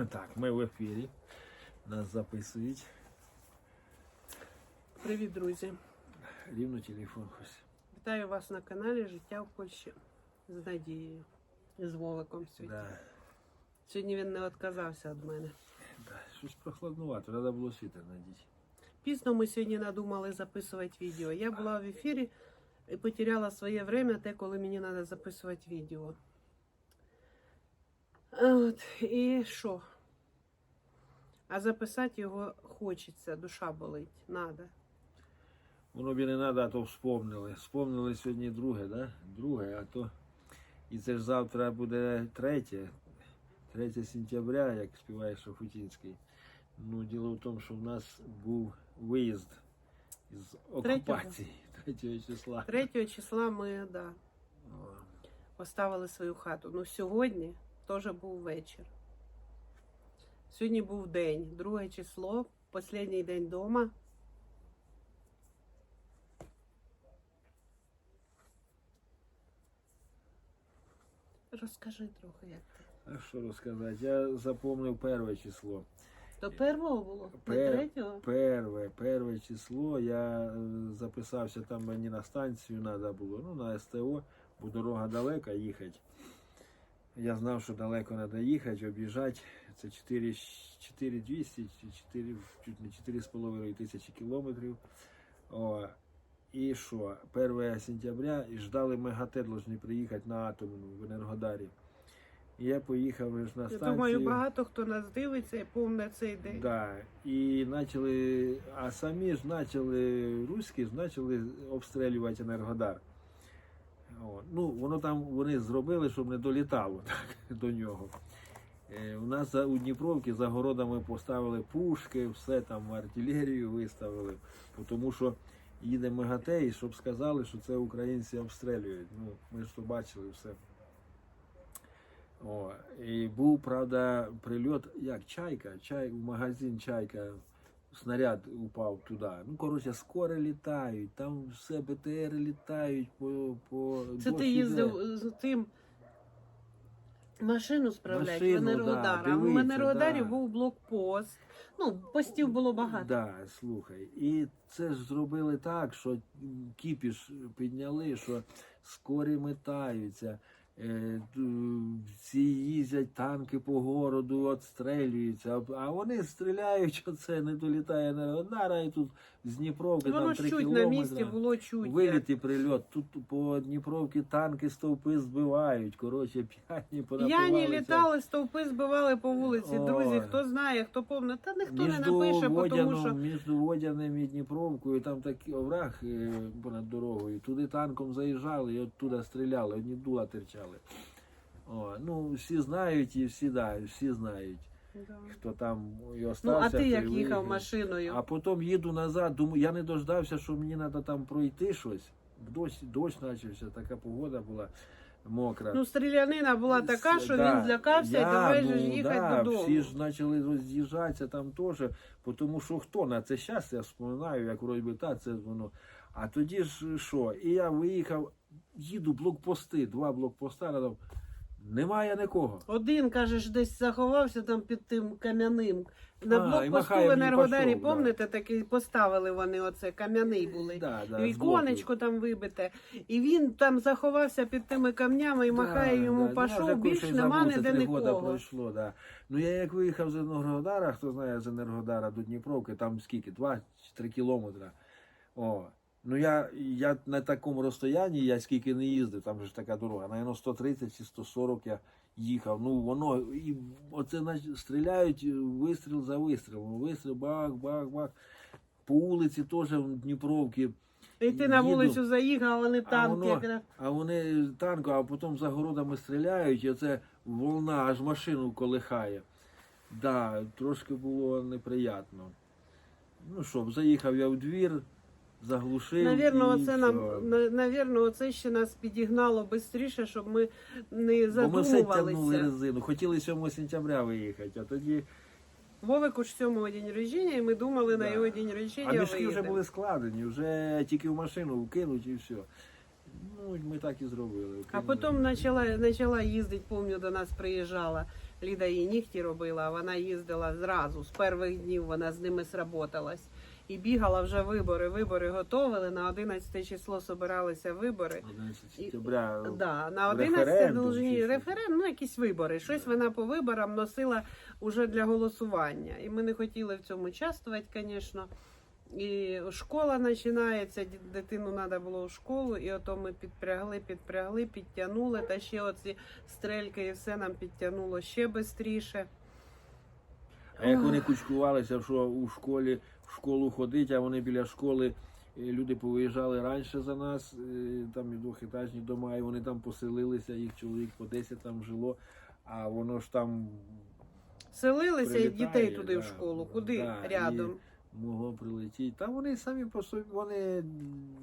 Так, ми в ефірі. Нас записують. Привіт, друзі! Рівно телефон ось. Вітаю вас на каналі Життя в Польщі з Надією і з Вовиком сьогодні. Да, Сьогодні він не відказався від мене. да. Щось прохладнувато, треба було світер надіти. Пізно ми сьогодні надумали записувати відео. Я була в ефірі і потеряла своє время, те, коли мені треба записувати відео. А От, і що? А записати його хочеться, душа болить, надо. Воно б і не треба, а то вспомнили. Вспомнили сьогодні друге, да? Друге, а то. І це ж завтра буде третє. 3 сентября, як співає Шафутінський. Ну, діло в тому, що в нас був виїзд із окупації 3 числа. 3 числа ми, да, О, поставили свою хату. Ну, сьогодні теж був вечір. Сьогодні був день, друге число, останній день вдома. Розкажи трохи, як ти. А що розказати? Я запомнив перше число. До першого було? Пер- третього? Перше, перше число я е, записався там мені на станцію треба було, ну на СТО, бо дорога далека їхати. Я знав, що далеко треба їхати, об'їжджати. Це 4200, чи 4, чуть не 4,5 тисячі кілометрів. О, і що? 1 сентября і ждали МЕГАТЕ, повинні приїхати на Атомну в Енергодарі. І я поїхав на Я станцію. думаю, багато хто нас дивиться і помне цей день. Да. І почали, а самі ж почали, руські ж почали обстрілювати Енергодар. Ну, воно там вони зробили, щоб не долітало так, до нього. Е, у нас у Дніпровці за городами поставили пушки, все там артилерію виставили, тому що їде МАГАТЕ, і щоб сказали, що це українці обстрілюють. Ну, ми ж то бачили все. О, і був, правда, прильот, як чайка, чай, в магазин чайка, снаряд упав туди. Ну, коротше, скоро літають, там все БТР літають по. по Це ти їздив з тим машину справляти в Машину, Енергодар. да, а в Енергодарі да. був блокпост. Ну, постів було багато. Да, слухай. І це ж зробили так, що кіпіш підняли, що скорі метаються. Е, Ці їздять танки по городу, отстрелюються, а вони стріляють, оце не долітає Енергодара, і тут з Дніпровки Воно там ж 3 чуть кілометри. на місці було чуть. Виліт і прильот. Тут по Дніпровці танки стовпи збивають. Коротше, п'яні П'яні літали, стовпи збивали по вулиці. Ой. Друзі, хто знає, хто помне, та ніхто не напише, тому що між Водяним і Дніпровкою, там такий овраг е, понад дорогою. Туди танком заїжджали і оттуда стріляли, одні дула терчали. О, ну, всі знають і всі, да, всі знають, Да. хто там і Ну, а ти як і їхав машиною? А потім їду назад, думаю, я не дождався, що мені треба там пройти щось. Дощ, дощ почався, така погода була мокра. Ну, стрілянина була така, що Да. він злякався і Я, давай ж ну, їхати да, додому. Всі ж почали роз'їжджатися там теж, тому що хто на це щас, я вспоминаю, як вроді би та це воно. А тоді ж що? І я виїхав, їду блокпости, два блокпоста, там немає нікого. Один, кажеш, десь заховався там під тим кам'яним. На А, і блокпосту махає в мені Енергодарі, пішов, да. помните, такий поставили вони оце, кам'яний були. Да, да, Віконечко там вибите. І він там заховався під тими камнями і махає йому я більше нема ніде года нікого. пройшло, да. Ну я як виїхав з Енергодара, хто знає з Енергодара до Дніпровки, там скільки? Два чи три кілометри. О. Ну я, я на такому розстоянні, я скільки не їздив, там же ж така дорога. Наверно, 130 чи 140 я їхав. Ну воно і оце стріляють вистріл за вистрілом. Вистріл, бах, бах, бах. По вулиці теж в Дніпровці. І ти на вулицю заїхав, а вони А танки. воно- А вони танку, а потім за городами стріляють, і оце волна аж машину колихає. Да, трошки було неприємно. Ну що, заїхав я в двір, заглушив. Навірно, і оце все. нам на- навірно, оце ще нас підігнало швидше, щоб ми не Бо ми все тягнули задумувалися. резину. Хотіли 7 сентября виїхати, а тоді. Вовику ж сьомого день рождення, і ми думали на Да. його день А рождення мішки вже виїдемо. були складені, вже тільки в машину вкинуть і все. Ну, ми так і зробили. А потім почала, почала їздити, пам'ятаю, до нас приїжджала. Ліда їй нігті робила, а вона їздила зразу. З перших днів вона з ними сработалась. І бігала вже вибори. Вибори готовили. На 11 число собиралися вибори. 11 І- Да, на 11 Референдум должні референдум, ну якісь вибори. Щось вона по виборам носила уже для голосування. І ми не хотіли в цьому участвувати, звісно. І школа починається, дитину треба було в школу, і ото ми підпрягли, підпрягли, підтягнули, та ще оці стрельки і все нам підтягнуло ще швидше. А як вони кучкувалися, що у школі в школу ходить, а вони біля школи е, люди повиїжджали раніше за нас, е, там і двохетажні дома, і вони там поселилися, їх чоловік по 10 там жило, а воно ж там Селилися і дітей туди в школу, куди да, рядом. могло прилетіти. Та вони самі по собі вони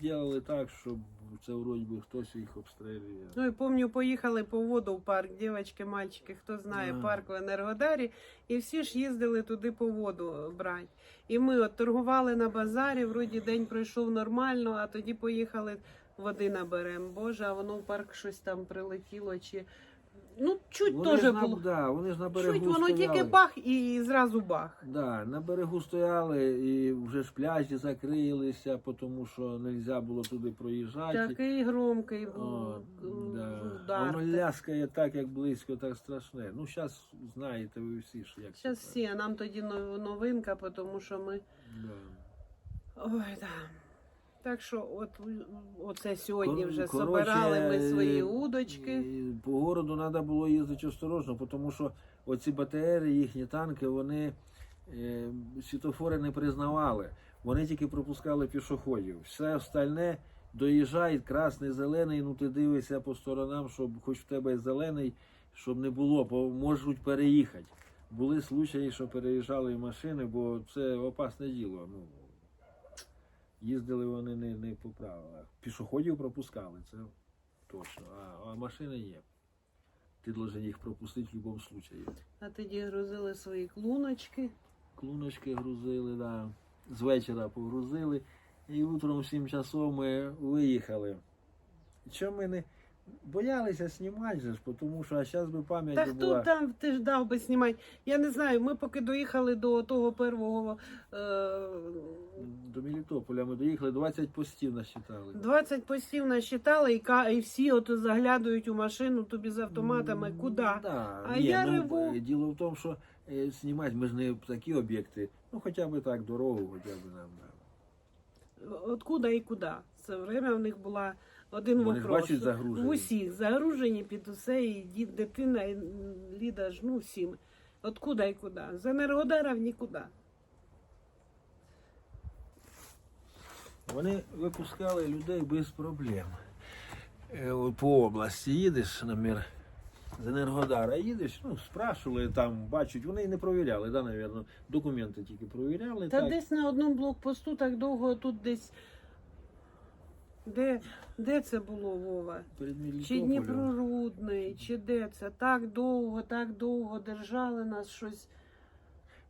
діяли так, щоб це вроді би хтось їх обстрілює. Ну і пам'ятаю, поїхали по воду в парк, дівчатки, мальчики, хто знає, А. парк в Енергодарі, і всі ж їздили туди по воду брати. І ми от торгували на базарі, вроді день пройшов нормально, а тоді поїхали води наберемо. Боже, а воно в парк щось там прилетіло чи. Ну, чуть Вони теж ж на, було. да, вони ж на берегу Чуть воно стояли. тільки бах і зразу бах. Да, на берегу стояли і вже ж пляжі закрилися, тому що не можна було туди проїжджати. Такий громкий був О, м, да. удар. Воно ляскає так, як близько, так страшне. Ну, зараз знаєте ви всі, що як Зараз це. всі, а нам тоді нов- новинка, тому що ми. Да. Ой, да. Так що, от оце сьогодні вже коротше, собирали ми свої е, удочки. По городу треба було їздити осторожно, тому що оці БТРи, їхні танки, вони е, світофори не признавали. Вони тільки пропускали пішоходів. Все остальне доїжджає, красний, зелений, ну ти дивишся по сторонам, щоб хоч в тебе зелений, щоб не було, бо можуть переїхати. Були случаї, що переїжджали машини, бо це опасне діло. Ну, їздили вони не, не по правилах. Пішоходів пропускали, це точно. А, а машини є. Ти должен їх пропустити в будь-якому випадку. А тоді грузили свої клуночки. Клуночки грузили, да. з вечора погрузили. І утром в 7 часов ми виїхали. Чому ми не боялися знімати же ж, тому що а зараз би пам'ять Та хто була. там ти ж дав би знімати? Я не знаю, ми поки доїхали до того первого е, До Мелітополя ми доїхали, 20 постів насчитали. 20 постів насчитали, і, ка- і всі от заглядують у машину тобі з автоматами. М, Куди? Да. А Ні, я ну, реву. е, Діло в тому, що е, знімати ми ж не такі об'єкти, ну хоча б так, дорогу, хоча б нам. Да. Откуда і куди? Це время в них була один Вони ж вопрос. бачать загружені. В усіх загружені під усе, і дід, дитина, і Ліда ж, ну всім. Откуда і куди? З Енергодарів нікуди. Вони випускали людей без проблем. Е, от По області їдеш, наприклад, з Енергодара їдеш, ну, спрашували там, бачать, вони і не провіряли, да, навірно, документи тільки провіряли. Та так. десь на одному блокпосту так довго тут десь. Де, де це було, Вова? Чи. Дніпрорудний, чи де це? Так довго, так довго держали нас щось.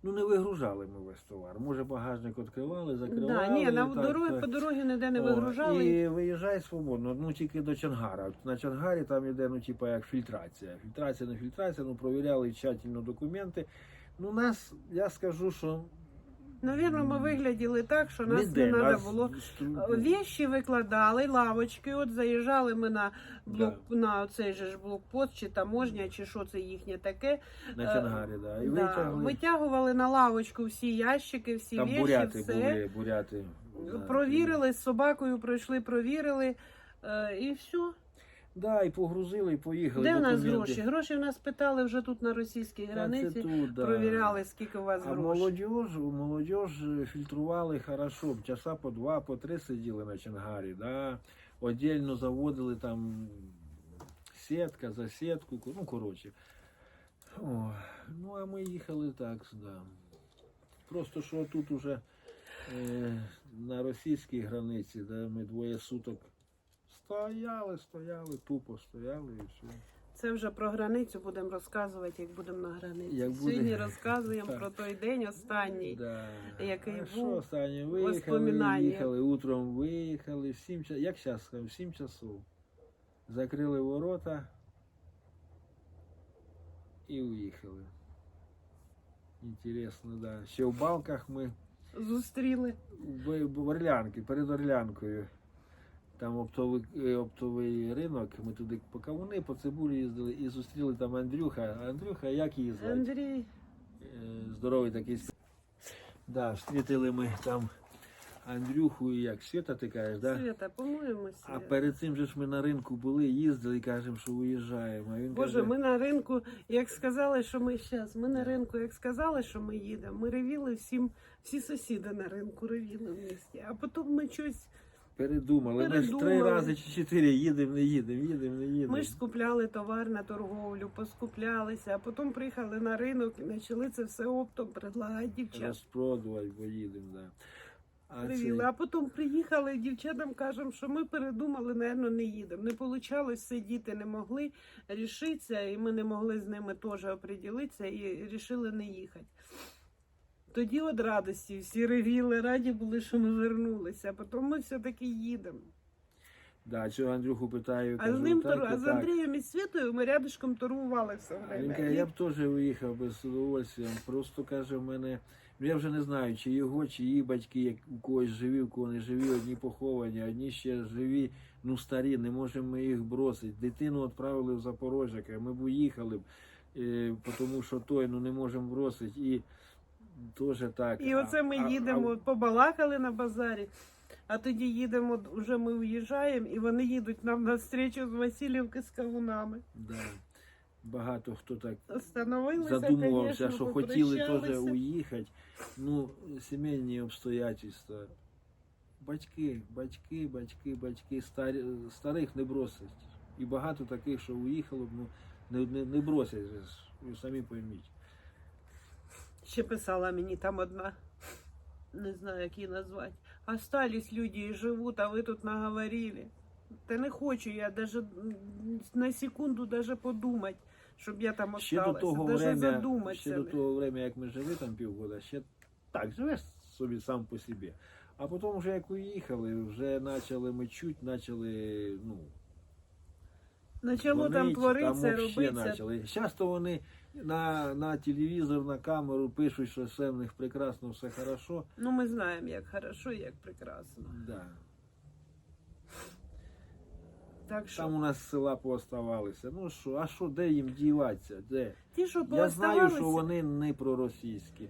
Ну не вигружали ми весь товар. Може багажник відкривали, закривали. Да, ні, на так, дорогі, так. по дорогі ніде не О, вигружали. І виїжджай свободно, ну тільки до Чангара. На Чангарі там іде, ну, типа, як фільтрація. Фільтрація, не фільтрація, ну провіряли тщательно документи. Ну, нас, я скажу, що. Навірно, ми вигляділи так, що нас ніде, не треба нас було. Вещі викладали, лавочки, от заїжджали ми на блок, на цей же ж блокпост, чи таможня, чи що це їхнє таке. на Чангарі, да. І Да, витягли. Витягували на лавочку всі ящики, всі Там вещі, буряти все. були, буряти. да. Провірили з собакою, пройшли, провірили. Е, і все. Да, і погрузили, і поїхали. Де в нас документи. гроші? Гроші в нас питали вже тут на російській границі. тут, да. Провіряли, скільки у вас А грошей. молодіж, молодіж фільтрували хорошо, часа по два, по три сиділи на Чангарі, да. Отдельно заводили там сітка за сітку, ну коротше. О, ну а ми їхали так, да. Просто що тут уже е, на російській границі, де ми двоє суток стояли, стояли, тупо стояли і все. Це вже про границю будемо розказувати, як будемо на границі. Як буде. Сьогодні розказуємо Так. про той день останній. Да. Який а був, що останнє? Виїхали, воспоминання. утром виїхали, в 7 часов, як зараз в 7 часов. Закрили ворота і уїхали. Інтересно, да. Ще в балках ми Зустріли. в, в Орлянки, перед Орлянкою. Там оптовий, е, оптовий ринок, ми туди по кавуни, по цибулі їздили і зустріли там Андрюха. Андрюха, як її звати? Андрій. Е, здоровий такий. Да, встрітили ми там Андрюху і як Свята, ти кажеш, да? Свята, по-моєму, А перед цим же ж ми на ринку були, їздили і кажемо, що виїжджаємо. А він Боже, каже, ми на ринку, як сказали, що ми зараз, ми на ринку, як сказали, що ми їдемо, ми ревіли всім, всі сусіди на ринку ревіли в місті. А потім ми щось, передумали. Ми ж три рази чи чотири їдемо, не їдемо, їдемо, не їдемо. ми ж скупляли товар на торговлю, поскуплялися, а потім приїхали на ринок і почали це все оптом предлагати дівчат. розпродувати, бо їдемо, да. А це, А потім приїхали дівчатам, кажемо, що ми передумали, напевно, не їдемо. Не вийшло, сидіти не могли рішитися, і ми не могли з ними теж оприділитися і вирішили не їхати. Тоді від радості всі ревіли, раді були, що ми вернулися, а потім ми все-таки їдемо. да, чого Андрюху питаю, А кажу, з ним так, торгу- а і з. Андрієм і Світою ми рядышком торгували все А він время. каже, я б теж виїхав без удовольствия. Просто каже, в мене. Ну я вже не знаю, чи його, чи її батьки, як у когось живі, у кого не живі, одні поховані, одні ще живі, ну старі, не можемо ми їх бросити. Дитину відправили в Запорожжя, каже, ми б уїхали б, е, тому що той ну не можемо бросити. І теж так. І оце ми а- їдемо, побалакали на базарі, а тоді їдемо, вже ми уїжджаємо, і вони їдуть нам на зустрічу з Васильівки з кавунами. Да. Багато хто так задумувався, конечно, що хотіли теж уїхати. Ну, сімейні обстоятельства. Батьки, батьки, батьки, батьки, старі, старих не бросять. І багато таких, що уїхало б, ну, не, не, не бросять. Ви самі пойміть. Ще писала мені там одна, не знаю, як її назвати. Остались люди і живуть, а ви тут наговорили. Та не хочу я даже на секунду даже подумати, щоб я там Ще до осталася. того даже время, задуматися. ще до того время, як ми жили там півгода, ще так, живеш собі сам по собі. А потім вже як уїхали, вже почали ми чуть, почали, ну, Начало там Дзвонить, твориться, там вообще робиться. почали. Часто вони на, на телевізор, на камеру пишуть, що все в них прекрасно, все хорошо. Ну, ми знаємо, як хорошо і як прекрасно. Да. Так що Там у нас села пооставалися. Ну що, а що, де їм діватися? Де? ті, що Я знаю, що вони не проросійські.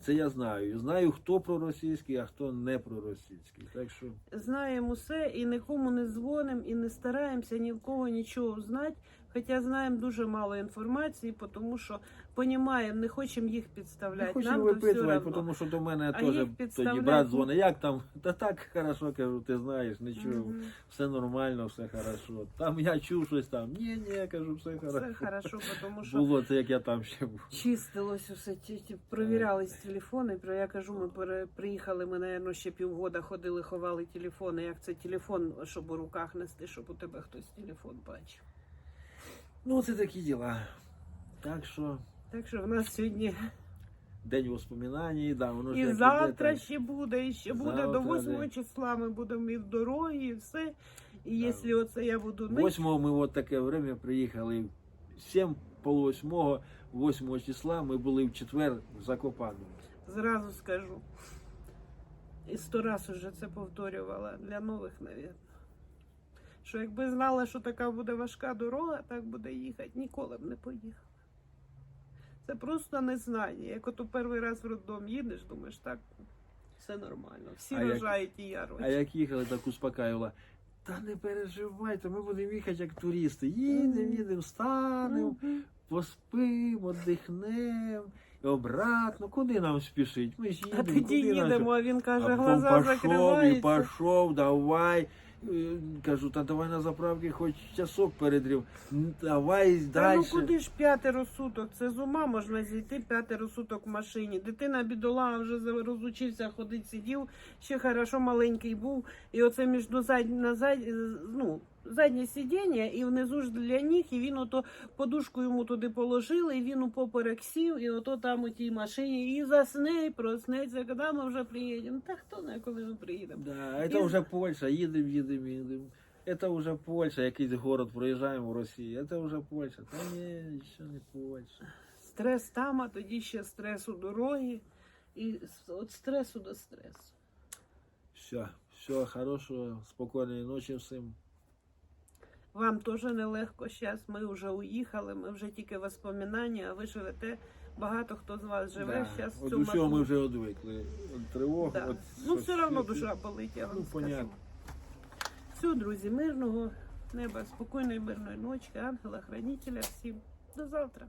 Це я знаю. Знаю, хто проросійський, а хто не проросійський. Так що знаємо все і нікому не дзвонимо, і не стараємося ні в кого нічого знати. Хоча знаємо дуже мало інформації, тому що понімаємо, не хочемо їх не підставляти. то все випитувати, тому що до мене А теж їх тоді брат дзвонить, як там? Та так хорошо, кажу, ти знаєш, нічого. Мгм. все нормально, все хорошо. Там я чув щось там. Ні, ні, кажу, все хорошо. Все хорошо, тому що Було це, як я там ще був. чистилось усе, провірялись телефони. Про я кажу, ми пере- приїхали, ми, напевно, ще півгода ходили, ховали телефони. Як це телефон, щоб у руках нести, щоб у тебе хтось телефон бачив. Ну, це такі діла. Так що Так що в нас сьогодні день воспоминань, да, воно ж і як іде, завтра так. ще буде, і ще буде Завтра, до 8 да. числа. Ми будемо і в дорогі, і все. І Да. якщо оце я буду нищити, Восьмого ми от таке время приїхали. Сім пол восьмого, 8 числа ми були в четвер в Закопаному. зразу скажу. І сто раз уже це повторювала для нових, навіть. Що якби знала, що така буде важка дорога, так буде їхати, ніколи б не поїхала. Це просто незнання. Як от у перший раз в роддом їдеш, думаєш, так, все нормально. Всі А як- рожають і я рожу. А як їхали, так успокаювала. Та не переживайте, ми будемо їхати як туристи. Їдемо, їдемо, станемо. Поспимо, дихнемо обратно. Куди нам спішить? Ми ж їдемо. А тоді їдемо, а він каже, а глаза пішов і закриваються. пішов, давай. Е, Кажу, та давай на заправки хоч часок передрів. Давай далі. ну куди ж п'ятеро суток? Це з ума можна зійти п'ятеро суток в машині. Дитина бідола вже розучився ходити, сидів, ще хорошо маленький був. І оце між зад... на зад... ну, заднє сидіння і внизу ж для ніг, і він ото подушку йому туди положили, і він у поперек сів, і ото там у тій машині і засне, і проснеться, коли ми вже приїдемо. Та хто знає, коли ми приїдемо. Да, це І- вже Польща, їдемо, їдемо, їдемо. це вже Польща, якийсь город проїжджаємо в Росії, це вже Польща. Та ні, ще не Польща. Стрес там, а тоді ще стрес у дорогі. І от стресу до стресу. Все, все, хорошого, спокійної ночі всім. Вам теж нелегко зараз. Ми вже уїхали, ми вже тільки воспоминання, а ви живете. Багато хто з вас живе Да. зараз в От цьому. усього ми вже одвикли. От тривог, Да. от Ну, все одно душа болить, я вам Ну, скажу. понятно. Все, друзі, мирного неба, спокійної мирної ночі, ангела, хранителя всім. До завтра.